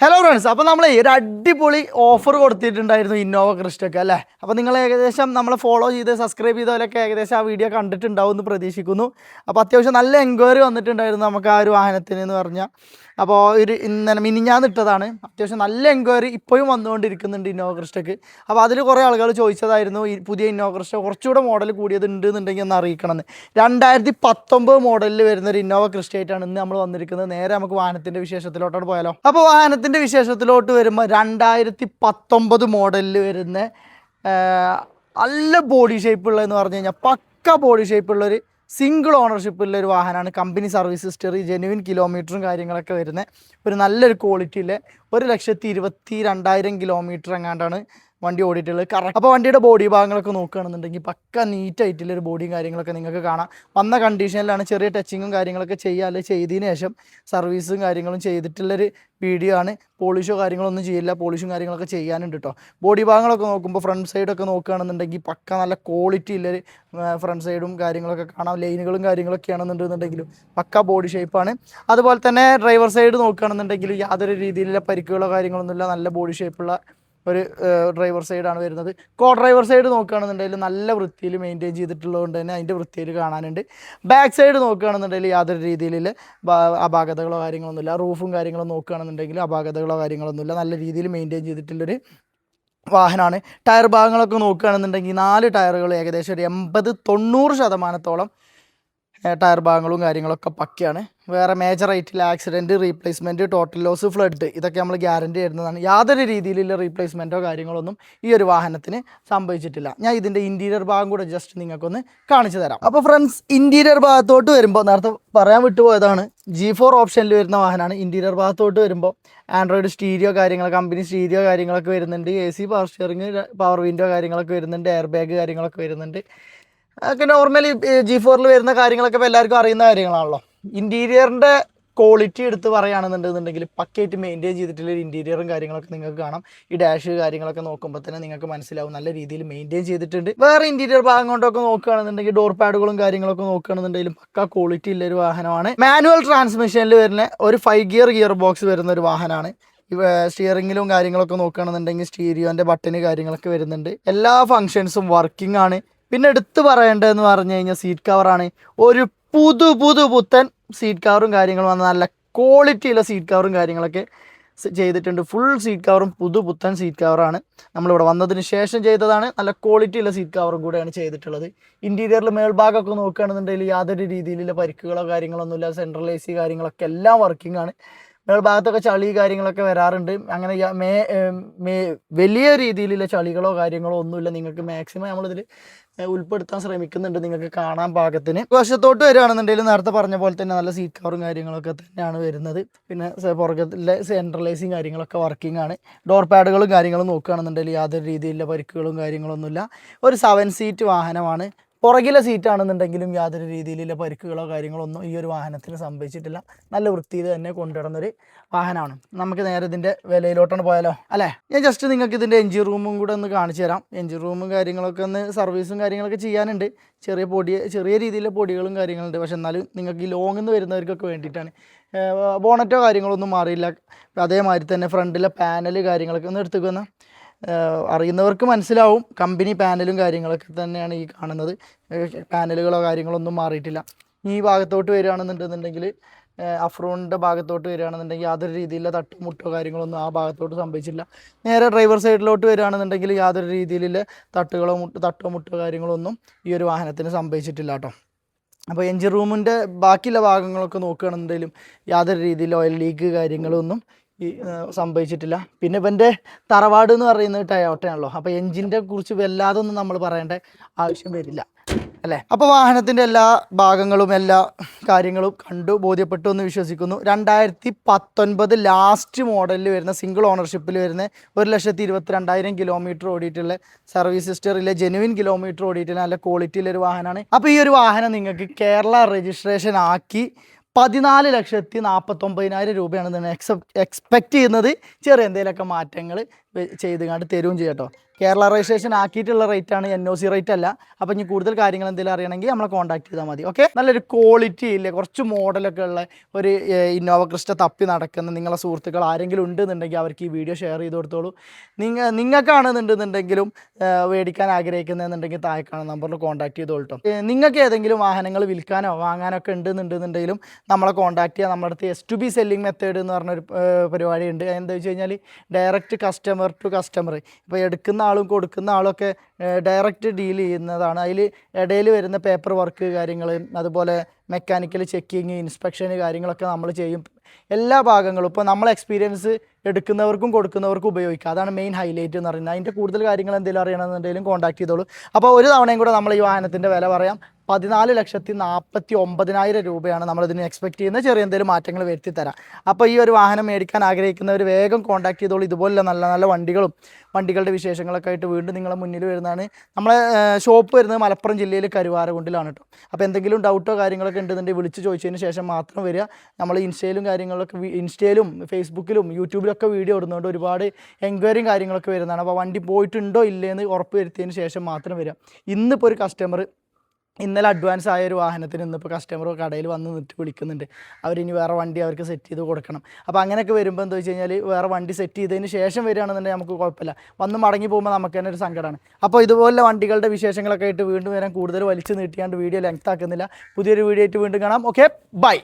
Hello friends അപ്പോൾ നമ്മൾ ഒരു അടിപൊളി ഓഫർ കൊടുത്തിട്ടുണ്ടായിരുന്നു ഇന്നോവ ക്രിസ്റ്റൊക്കെ അല്ലേ? അപ്പോൾ നിങ്ങൾ ഏകദേശം നമ്മളെ ഫോളോ ചെയ്ത് സബ്സ്ക്രൈബ് ചെയ്തവരൊക്കെ ഏകദേശം ആ വീഡിയോ കണ്ടിട്ടുണ്ടാവും എന്ന് പ്രതീക്ഷിക്കുന്നു. അപ്പോൾ അത്യാവശ്യം നല്ല എൻക്വയറി വന്നിട്ടുണ്ടായിരുന്നു നമുക്ക് ആ ഒരു വാഹനത്തിന് എന്ന് പറഞ്ഞാൽ അപ്പോൾ ഒരു ഇന്നലെ മിനിഞ്ഞാന്ന് ഇട്ടതാണ്. അത്യാവശ്യം നല്ല എൻക്വയറി ഇപ്പോഴും വന്നുകൊണ്ടിരിക്കുന്നുണ്ട് ഇന്നോവ ക്രിസ്റ്റക്ക് അപ്പോൾ അതിൽ കുറേ ആളുകൾ ചോദിച്ചതായിരുന്നു ഈ പുതിയ ഇന്നോവ ക്രിസ്റ്റ കുറച്ചുകൂടെ മോഡൽ കൂടിയത് ഉണ്ട് എന്നുണ്ടെങ്കിൽ ഒന്ന് അറിയിക്കണമെന്ന്. രണ്ടായിരത്തി പത്തൊമ്പത് മോഡലിൽ വരുന്ന ഒരു ഇന്നോവ ക്രിസ്റ്റ ഇന്ന് നമ്മൾ വന്നിരിക്കുന്നത്. നേരെ നമുക്ക് വാഹനത്തിന്റെ വിശേഷത്തിലോട്ടാണ് പോയാലോ. അപ്പോൾ വാഹനത്തിന്റെ വിശേഷത്തിലോട്ട് വരുമ്പോൾ രണ്ടായിരത്തി പത്തൊമ്പത് മോഡലിൽ വരുന്ന നല്ല ബോഡി ഷേപ്പുള്ള എന്ന് പറഞ്ഞു കഴിഞ്ഞാൽ പക്ക ബോഡി ഷേപ്പുള്ളൊരു സിംഗിൾ ഓണർഷിപ്പുള്ള ഒരു വാഹനമാണ് കമ്പനി സർവീസ് ഹിസ്റ്ററി ജെനുവിൻ കിലോമീറ്ററും കാര്യങ്ങളൊക്കെ വരുന്നത് ഒരു നല്ലൊരു ക്വാളിറ്റിയിലെ ഒരു ലക്ഷത്തി ഇരുപത്തി രണ്ടായിരം കിലോമീറ്റർ എങ്ങാണ്ടാണ് വണ്ടി ഓടിയിട്ടുള്ളത് കറക്റ്റ് അപ്പോൾ വണ്ടിയുടെ ബോഡി ഭാഗങ്ങളൊക്കെ നോക്കുകയാണെന്നുണ്ടെങ്കിൽ പക്ക നീറ്റ് ആയിട്ടുള്ള ഒരു ബോഡിയും കാര്യങ്ങളൊക്കെ നിങ്ങൾക്ക് കാണാം. വന്ന കണ്ടീഷനിലാണ് ചെറിയ ടച്ചിങ്ങും കാര്യങ്ങളൊക്കെ അല്ലെങ്കിൽ ചെയ്തതിന് ശേഷം സർവീസും കാര്യങ്ങളും ചെയ്തിട്ടുള്ളൊരു വീഡിയോ ആണ്. പോളിഷോ കാര്യങ്ങളൊന്നും ചെയ്യില്ല. പോളിഷും കാര്യങ്ങളൊക്കെ ചെയ്യാനുണ്ട് കേട്ടോ ബോഡി ഭാഗങ്ങളൊക്കെ നോക്കുമ്പോൾ ഫ്രണ്ട് സൈഡൊക്കെ നോക്കുകയാണെന്നുണ്ടെങ്കിൽ പക്ക നല്ല ക്വാളിറ്റി ഉള്ളൊരു ഫ്രണ്ട് സൈഡും കാര്യങ്ങളൊക്കെ കാണാം. ലൈനുകളും കാര്യങ്ങളൊക്കെ ആണെന്നുണ്ടെന്നുണ്ടെങ്കിലും പക്ക ബോഡി ഷേപ്പാണ് അതുപോലെ തന്നെ ഡ്രൈവർ സൈഡ് നോക്കുകയാണെന്നുണ്ടെങ്കിൽ യാതൊരു രീതിയിലുള്ള പരിക്കുകളോ കാര്യങ്ങളൊന്നുമില്ല. നല്ല ബോഡി ഷേപ്പുള്ള ഒരു ഡ്രൈവർ സൈഡാണ് വരുന്നത്. കോ ഡ്രൈവർ സൈഡ് നോക്കുകയാണെന്നുണ്ടെങ്കിൽ നല്ല വൃത്തിയിൽ മെയിന്റെയിൻ ചെയ്തിട്ടുള്ളതുകൊണ്ട് തന്നെ അതിന്റെ വൃത്തിയിൽ കാണാനുണ്ട്. ബാക്ക് സൈഡ് നോക്കുകയാണെന്നുണ്ടെങ്കിൽ യാതൊരു രീതിയിലുള്ള അപാകതകളോ കാര്യങ്ങളൊന്നുമില്ല. റൂഫും കാര്യങ്ങളും നോക്കുകയാണെന്നുണ്ടെങ്കിൽ അപാകതകളോ കാര്യങ്ങളൊന്നുമില്ല. നല്ല രീതിയിൽ മെയിന്റെയിൻ ചെയ്തിട്ടുള്ളൊരു വാഹനമാണ്. ടയർ ഭാഗങ്ങളൊക്കെ നോക്കുകയാണെന്നുണ്ടെങ്കിൽ നാല് ടയറുകൾ ഏകദേശം ഒരു എൺപത് തൊണ്ണൂറ് ശതമാനത്തോളം ടയർ ഭാഗങ്ങളും കാര്യങ്ങളൊക്കെ പക്കയാണ്. വേറെ മേജർ ആയിട്ടുള്ള accident replacement total loss flood ഇതൊക്കെ നമ്മൾ ഗ്യാരണ്ടി തരുന്നതാണ്. യാതൊരു രീതിയിലുള്ള റീപ്ലേസ്മെന്റോ കാര്യങ്ങളൊന്നും ഈ ഒരു വാഹനത്തിന് സംഭവിച്ചിട്ടില്ല. ഞാൻ ഇതിന്റെ ഇന്റീരിയർ ഭാഗം കൂടെ ജസ്റ്റ് നിങ്ങൾക്കൊന്ന് കാണിച്ചു തരാം. അപ്പോൾ ഫ്രണ്ട്സ് ഇന്റീരിയർ ഭാഗത്തോട്ട് വരുമ്പോൾ നേരത്തെ പറയാൻ വിട്ടുപോയതാണ്. ജി ഫോർ ഓപ്ഷനിൽ വരുന്ന വാഹനമാണ് ഇന്റീരിയർ ഭാഗത്തോട്ട് വരുമ്പോൾ ആൻഡ്രോയിഡ് സ്റ്റീരിയോ കാര്യങ്ങൾ കമ്പനി സ്റ്റീരിയോ കാര്യങ്ങളൊക്കെ വരുന്നുണ്ട്. A C power steering power window കാര്യങ്ങളൊക്കെ വരുന്നുണ്ട്. എയർ ബാഗ് കാര്യങ്ങളൊക്കെ വരുന്നുണ്ട്. അതൊക്കെ നോർമലി ജി ഫോറിൽ വരുന്ന കാര്യങ്ങളൊക്കെ ഇപ്പോൾ എല്ലാവർക്കും അറിയുന്ന കാര്യങ്ങളാണല്ലോ. ഇന്റീരിയറിന്റെ ക്വാളിറ്റി എടുത്ത് പറയുകയാണെന്നുണ്ടെന്നുണ്ടെങ്കിൽ പക്കയായിട്ട് മെയിന്റെയിൻ ചെയ്തിട്ടുള്ള ഇന്റീരിയറും കാര്യങ്ങളൊക്കെ നിങ്ങൾക്ക് കാണാം. ഈ ഡാഷ് കാര്യങ്ങളൊക്കെ നോക്കുമ്പോൾ തന്നെ നിങ്ങൾക്ക് മനസ്സിലാവും. നല്ല രീതിയിൽ മെയിന്റെയിൻ ചെയ്തിട്ടുണ്ട്. വേറെ ഇന്റീരിയർ ഭാഗം കൊണ്ടൊക്കെ നോക്കുകയാണെന്നുണ്ടെങ്കിൽ ഡോർ പാഡുകളും കാര്യങ്ങളൊക്കെ നോക്കുകയാണെന്നുണ്ടെങ്കിലും പക്ക ക്വാളിറ്റി ഉള്ള ഒരു വാഹനമാണ്. മാനുവൽ ട്രാൻസ്മിഷനിൽ വരുന്ന ഒരു ഫൈവ് ഗിയർ ഗിയർ ബോക്സ് വരുന്ന ഒരു വാഹനമാണ്. സ്റ്റിയറിങ്ങിലും കാര്യങ്ങളൊക്കെ നോക്കുകയാണെന്നുണ്ടെങ്കിൽ സ്റ്റീരിയോന്റെ ബട്ടന് കാര്യങ്ങളൊക്കെ വരുന്നുണ്ട്. എല്ലാ ഫങ്ഷൻസും വർക്കിംഗ് ആണ്. പിന്നെ എടുത്തു പറയേണ്ടതെന്ന് പറഞ്ഞു കഴിഞ്ഞാൽ സീറ്റ് കവറാണ് ഒരു പുതു പുതു പുത്തൻ സീറ്റ് കവറും കാര്യങ്ങളും വന്ന നല്ല ക്വാളിറ്റിയുള്ള സീറ്റ് കവറും കാര്യങ്ങളൊക്കെ ചെയ്തിട്ടുണ്ട്. ഫുൾ സീറ്റ് കവറും പുതു പുത്തൻ സീറ്റ് കവറാണ് നമ്മളിവിടെ വന്നതിന് ശേഷം ചെയ്തതാണ്. നല്ല ക്വാളിറ്റിയുള്ള സീറ്റ് കവറും കൂടെയാണ് ചെയ്തിട്ടുള്ളത്. ഇന്റീരിയറിൽ മേൽഭാഗമൊക്കെ നോക്കുകയാണെന്നുണ്ടെങ്കിൽ യാതൊരു രീതിയിലുള്ള പരിക്കുകളോ കാര്യങ്ങളൊന്നുമില്ല. സെൻട്രൽ എ സി കാര്യങ്ങളൊക്കെ എല്ലാം വർക്കിംഗ് ആണ്. മേൽഭാഗത്തൊക്കെ ചളി കാര്യങ്ങളൊക്കെ വരാറുണ്ട്. അങ്ങനെ മേ മേ വലിയ രീതിയിലുള്ള ചളികളോ കാര്യങ്ങളോ ഒന്നുമില്ല. നിങ്ങൾക്ക് മാക്സിമം നമ്മളിതിൽ ഉൾപ്പെടുത്താൻ ശ്രമിക്കുന്നുണ്ട് നിങ്ങൾക്ക് കാണാൻ പാകത്തിന്. വശത്തോട്ട് വരികയാണെന്നുണ്ടെങ്കിൽ നേരത്തെ പറഞ്ഞ പോലെ തന്നെ നല്ല സീറ്റ് കവറും കാര്യങ്ങളൊക്കെ തന്നെയാണ് വരുന്നത്. പിന്നെ പുറകത്തിലെ സെൻട്രലൈസിങ് കാര്യങ്ങളൊക്കെ വർക്കിംഗ് ആണ്. ഡോർ പാഡുകളും കാര്യങ്ങളും നോക്കുകയാണെന്നുണ്ടെങ്കിൽ യാതൊരു രീതിയിലുള്ള പരിക്കുകളും കാര്യങ്ങളൊന്നുമില്ല. ഒരു സെവൻ സീറ്റ് വാഹനമാണ്. പുറകിലെ സീറ്റാണെന്നുണ്ടെങ്കിലും യാതൊരു രീതിയിലുള്ള പരിക്കുകളോ കാര്യങ്ങളോ ഒന്നും ഈ ഒരു വാഹനത്തിന് സംഭവിച്ചിട്ടില്ല. നല്ല വൃത്തിയിൽ തന്നെ കൊണ്ടുവരുന്നൊരു വാഹനമാണ്. നമുക്ക് നേരെ ഇതിന്റെ വിലയിലോട്ടാണ് പോയാലോ? അല്ലേ? ഞാൻ ജസ്റ്റ് നിങ്ങൾക്ക് ഇതിന്റെ എൻജിൻ റൂമും കൂടെ ഒന്ന് കാണിച്ചു തരാം. എൻജിൻ റൂമും കാര്യങ്ങളൊക്കെ ഒന്ന് സർവീസും കാര്യങ്ങളൊക്കെ ചെയ്യാനുണ്ട്. ചെറിയ പൊടി ചെറിയ രീതിയിലെ പൊടികളും കാര്യങ്ങളുണ്ട്. പക്ഷെ എന്നാലും നിങ്ങൾക്ക് ഈ ലോങ്ങിൽ നിന്ന് വരുന്നവർക്കൊക്കെ വേണ്ടിയിട്ടാണ്. ബോണറ്റോ കാര്യങ്ങളൊന്നും മാറിയില്ല. അതേമാതിരി തന്നെ ഫ്രണ്ടിലെ പാനൽ കാര്യങ്ങളൊക്കെ ഒന്ന് എടുത്തുക്കുന്ന അറിയുന്നവർക്ക് മനസ്സിലാവും. കമ്പനി പാനലും കാര്യങ്ങളൊക്കെ തന്നെയാണ് ഈ കാണുന്നത്. പാനലുകളോ കാര്യങ്ങളോ ഒന്നും മാറിയിട്ടില്ല. ഈ ഭാഗത്തോട്ട് വരികയാണെന്നുണ്ടെന്നുണ്ടെങ്കിൽ അഫ്രോണിന്റെ ഭാഗത്തോട്ട് വരികയാണെന്നുണ്ടെങ്കിൽ യാതൊരു രീതിയിലുള്ള തട്ടുമുട്ടോ കാര്യങ്ങളൊന്നും ആ ഭാഗത്തോട്ട് സംഭവിച്ചില്ല. നേരെ ഡ്രൈവർ സൈഡിലോട്ട് വരികയാണെന്നുണ്ടെങ്കിൽ യാതൊരു രീതിയിലുള്ള തട്ടുകളോ മുട്ട് തട്ടോ മുട്ടോ കാര്യങ്ങളോ ഒന്നും ഈ ഒരു വാഹനത്തിന് സംഭവിച്ചിട്ടില്ല കേട്ടോ. അപ്പോൾ എൻജിൻ റൂമിന്റെ ബാക്കിയുള്ള ഭാഗങ്ങളൊക്കെ നോക്കുകയാണെന്നുണ്ടെങ്കിലും യാതൊരു രീതിയിൽ ഓയിൽ ലീക്ക് കാര്യങ്ങളൊന്നും ഈ സംഭവിച്ചിട്ടില്ല. പിന്നെ ഇവന്റെ തറവാട് എന്ന് പറയുന്നത് ടയോട്ടയാണല്ലോ അപ്പോൾ എൻജിന്റെ കുറിച്ച് വല്ലാതെ ഒന്നും നമ്മൾ പറയേണ്ട ആവശ്യം വരില്ല. അല്ലേ? അപ്പോൾ വാഹനത്തിന്റെ എല്ലാ ഭാഗങ്ങളും എല്ലാ കാര്യങ്ങളും കണ്ടു ബോധ്യപ്പെട്ടു എന്ന് വിശ്വസിക്കുന്നു. രണ്ടായിരത്തി പത്തൊൻപത് ലാസ്റ്റ് മോഡലിൽ വരുന്ന സിംഗിൾ ഓണർഷിപ്പിൽ വരുന്ന ഒരു ലക്ഷത്തി ഇരുപത്തി രണ്ടായിരം കിലോമീറ്റർ ഓടിയിട്ടുള്ള സർവീസ് ഹിസ്റ്ററിലെ ജെനുവിൻ കിലോമീറ്റർ ഓടിയിട്ടുള്ള നല്ല ക്വാളിറ്റിയിലൊരു വാഹനമാണ് അപ്പോൾ ഈ ഒരു വാഹനം നിങ്ങൾക്ക് കേരള രജിസ്ട്രേഷൻ ആക്കി പതിനാല് ലക്ഷത്തി നാൽപ്പത്തൊമ്പതിനായിരം രൂപയാണ് എക്സെപ്റ്റ് എക്സ്പെക്റ്റ് ചെയ്യുന്നത്. ചെറിയ എന്തെങ്കിലുമൊക്കെ മാറ്റങ്ങൾ ചെയ്ത് കണ്ട് തരുകയും ചെയ്യാം കേട്ടോ കേരള രജിസ്ട്രേഷൻ ആക്കിയിട്ടുള്ള റേറ്റ് ആണ് എൻ ഒ സി റേറ്റ് അല്ല. അപ്പോൾ ഇനി കൂടുതൽ കാര്യങ്ങൾ എന്തെങ്കിലും അറിയണമെങ്കിൽ നമ്മളെ കോൺടാക്ട് ചെയ്താൽ മതി ഓക്കെ നല്ലൊരു ക്വാളിറ്റി ഇല്ലേ കുറച്ച് മോഡലൊക്കെ ഉള്ള ഒരു ഇന്നോവ ക്രിസ്റ്റ തപ്പി നടക്കുന്ന നിങ്ങളെ സുഹൃത്തുക്കൾ ആരെങ്കിലും ഉണ്ടെന്നുണ്ടെങ്കിൽ അവർക്ക് ഈ വീഡിയോ ഷെയർ ചെയ്ത് കൊടുത്തോളൂ. നിങ്ങൾ നിങ്ങൾക്കാണെന്നുണ്ടെന്നുണ്ടെങ്കിലും മേടിക്കാൻ ആഗ്രഹിക്കുന്നതെന്നുണ്ടെങ്കിൽ താഴെ കാണുന്ന നമ്പറിൽ കോൺടാക്ട് ചെയ്തോളൂ നിങ്ങൾക്ക് ഏതെങ്കിലും വാഹനങ്ങൾ വിൽക്കാനോ വാങ്ങാനോ ഒക്കെ ഉണ്ടെന്നുണ്ടെന്നുണ്ടെങ്കിലും നമ്മളെ കോൺടാക്ട് ചെയ്യാം. നമ്മുടെ അടുത്ത് S to B selling method എന്ന് പറഞ്ഞൊരു പരിപാടി പരിപാടിയുണ്ട് എന്താ വെച്ച് കഴിഞ്ഞാൽ ഡയറക്റ്റ് കസ്റ്റമർ ടു കസ്റ്റമർ ഇപ്പോൾ എടുക്കുന്ന ആളും കൊടുക്കുന്ന ആളൊക്കെ ഡയറക്റ്റ് ഡീൽ ചെയ്യുന്നതാണ്. അതിൽ ഇടയിൽ വരുന്ന പേപ്പർ വർക്ക് കാര്യങ്ങൾ അതുപോലെ മെക്കാനിക്കൽ ചെക്കിങ് ഇൻസ്പെക്ഷൻ കാര്യങ്ങളൊക്കെ നമ്മൾ ചെയ്യും. എല്ലാ ഭാഗങ്ങളും ഇപ്പോൾ നമ്മൾ എക്സ്പീരിയൻസ് എടുക്കുന്നവർക്കും കൊടുക്കുന്നവർക്കും ഉപയോഗിക്കാം. അതാണ് മെയിൻ ഹൈലൈറ്റ് എന്ന് പറയുന്നത്. അതിന്റെ കൂടുതൽ കാര്യങ്ങൾ എന്തെങ്കിലും അറിയണമെന്നുണ്ടെങ്കിലും കോൺടാക്ട് ചെയ്തോളൂ. അപ്പോൾ ഒരു തവണയും കൂടെ നമ്മൾ ഈ വാഹനത്തിന്റെ വില പറയാം. പതിനാല് ലക്ഷത്തി നാൽപ്പത്തി ഒമ്പതിനായിരം രൂപയാണ് നമ്മളിതിന് എക്സ്പെക്ട് ചെയ്യുന്നത്. ചെറിയ എന്തെങ്കിലും മാറ്റങ്ങൾ വരുത്തി തരാം. അപ്പോൾ ഈ ഒരു വാഹനം മേടിക്കാൻ ആഗ്രഹിക്കുന്നവർ വേഗം കോൺടാക്ട് ചെയ്തോളൂ. ഇതുപോലെ നല്ല നല്ല വണ്ടികളും വണ്ടികളുടെ വിശേഷങ്ങളൊക്കെ ആയിട്ട് വീണ്ടും നിങ്ങളെ മുന്നിൽ വരുന്നതാണ്. നമ്മളെ ഷോപ്പ് വരുന്നത് മലപ്പുറം ജില്ലയിൽ കരുവാരകുണ്ടിലാണ് കേട്ടോ അപ്പോൾ എന്തെങ്കിലും ഡൗട്ടോ കാര്യങ്ങളൊക്കെ ഉണ്ടെന്നുണ്ടെങ്കിൽ വിളിച്ച് ചോദിച്ചതിന് ശേഷം മാത്രം വരിക. നമ്മൾ ഇൻസ്റ്റയിലും കാര്യങ്ങളൊക്കെ വി- ഇൻസ്റ്റയിലും ഫേസ്ബുക്കിലും യൂട്യൂബിലൊക്കെ വീഡിയോ ഇടുന്നതുകൊണ്ട് ഒരുപാട് എൻക്വയറിയും കാര്യങ്ങളൊക്കെ വരുന്നതാണ്. അപ്പോൾ വണ്ടി പോയിട്ടുണ്ടോ ഇല്ലേന്ന് ഉറപ്പ് വരുത്തിയതിന് ശേഷം മാത്രം വരിക ഇന്നിപ്പോൾ ഒരു കസ്റ്റമർ ഇന്നലെ അഡ്വാൻസ് ആയ ഒരു വാഹനത്തിന് ഇന്നിപ്പോൾ കസ്റ്റമർ കടയിൽ വന്ന് നിട്ട് വിളിക്കുന്നുണ്ട്. അവരിനി വേറെ വണ്ടി അവർക്ക് സെറ്റ് ചെയ്ത് കൊടുക്കണം. അപ്പോൾ അങ്ങനെയൊക്കെ വരുമ്പോൾ എന്താ വെച്ച് കഴിഞ്ഞാൽ വേറെ വണ്ടി സെറ്റ് ചെയ്തതിന് ശേഷം വരികയാണെന്നുണ്ടെങ്കിൽ നമുക്ക് കുഴപ്പമില്ല. വന്ന് മടങ്ങി പോകുമ്പോൾ നമുക്ക് തന്നെ ഒരു സങ്കടമാണ് അപ്പോൾ ഇതുപോലെ വണ്ടികളുടെ വിശേഷങ്ങളൊക്കെ ആയിട്ട് വീണ്ടും വരാൻ കൂടുതൽ വലിച്ചു നീട്ടിയാണ്ട് വീഡിയോ ലെങ്ത് ആക്കുന്നില്ല. പുതിയൊരു വീഡിയോ ആയിട്ട് വീണ്ടും കാണാം. Okay bye